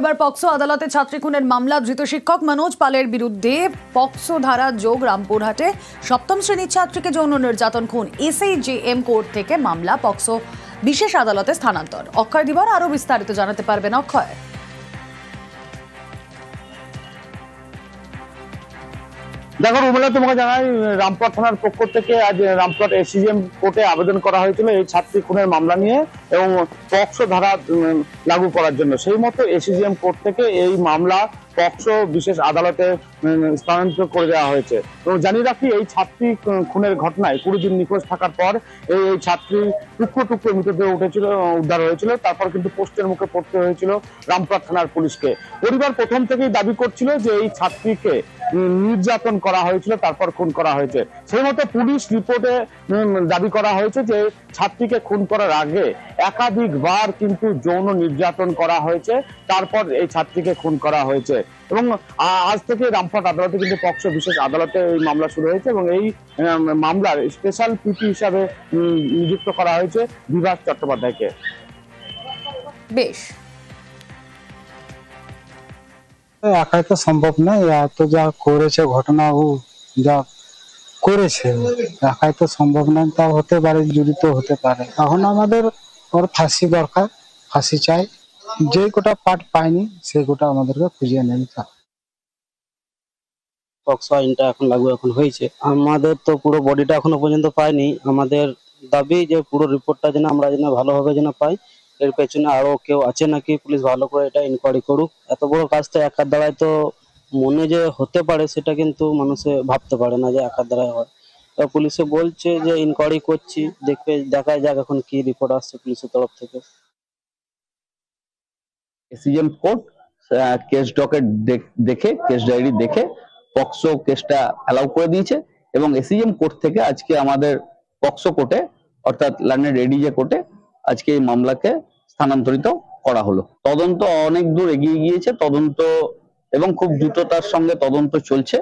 এবার পক্সো আদালতে ছাত্রী খুনের মামলা, ধৃত শিক্ষক মনোজ পালের বিরুদ্ধে পক্সো ধারা যোগ রামপুরহাটে সপ্তম শ্রেণির ছাত্রীকে যৌন নির্যাতন খুন এসএইচএম কোর্ট থেকে মামলা, পক্সো বিশেষ আদালতে স্থানান্তর। অক্ষয় দিবার আরও বিস্তারিত জানাতে পারবেন অক্ষয়। দেখো রুমেলা তোমাকে জানাই, রামপুরহাট থানার পক্ষ থেকে আজ রামপুরহাট এসিজিএম কোর্টে আবেদন করা হয়েছিল এই ছাত্রী খুনের মামলা নিয়ে এবং পক্সো ধারা লাগু করার জন্য। সেই মতো এসিজিএম কোর্ট থেকে এই মামলা পক্সো বিশেষ আদালতে স্থানান্তর করে দেওয়া হয়েছে। এবং জানিয়ে রাখি, এই ছাত্রী খুনের ঘটনায় কুড়ি দিন নিখোঁজ থাকার পর এই এই ছাত্রী টুকরো টুকরো মৃতদেহ উঠেছিল, উদ্ধার হয়েছিল, তারপর কিন্তু পোস্টের মুখে পড়তে হয়েছিল রামপুরহাট থানার পুলিশকে। পরিবার প্রথম থেকেই দাবি করছিল যে এই ছাত্রীকে নির্যাতন করা হয়েছিল, তারপর খুন করা হয়েছে। সেই মতো পুলিশ রিপোর্টে দাবি করা হয়েছে যে ছাত্রীকে খুন করার আগে একাধিকবার কিন্তু যৌন নির্যাতন করা হয়েছে, তারপর এই ছাত্রীকে খুন করা হয়েছে। এবং আজ থেকে রামপুরহাট আদালতে কিন্তু পক্ষ বিশেষ আদালতে এই মামলা শুরু হয়েছে এবং এই মামলার স্পেশাল পিপি হিসাবে নিযুক্ত করা হয়েছে বিভাস চট্টোপাধ্যায়কে। বেশ। একাই তো সম্ভব নয় এত যা করেছে ঘটনা ও যা করেছে, একাই তো সম্ভব নয় তা হতে পারে জড়িত হতে পারে। এখন আমাদের ওর ফাঁসি দরকার, ফাঁসি চাই। যে কোটা পার্ট পাইনি, সেই কোটা আমাদেরকে এনে দিতে হবে। পক্সো আইনটা এখন লাগু এখন হয়েছে। আমাদের তো পুরো বডিটা এখনও পর্যন্ত পাইনি। আমাদের দাবি যে পুরো রিপোর্টটা যেন আমরা যেন ভালোভাবে যেন পাই এর পেছনে আরও কেউ আছে নাকি? পুলিশ ভালো করে এটা ইনকোয়ারি করুক। এত বড় কাজটা একার দ্বারাই তো মনে যে হতে পারে সেটা কিন্তু মানুষে ভাবতে পারে না যে একার দ্বারাই হয়। পুলিশে বলছে যে ইনকোয়ারি করছি, দেখবে দেখা যাক এখন কি রিপোর্ট আসছে পুলিশের তরফ থেকে। এসিএম কোর্ট কেস ডকেট দেখে কেস ডায়েরি দেখে পক্সো কেসটা অ্যালাউ করে দিয়েছে এবং এসিএম কোর্ট থেকে আজকে আমাদের পক্সো কোর্টে, অর্থাৎ লন্ডন এডিজে কোর্টে আজকে এই মামলাকে স্থানান্তরিত করা হলো। তদন্ত অনেক দূর এগিয়ে গিয়েছে, তদন্ত এবং খুব দ্রুততার সঙ্গে তদন্ত চলছে।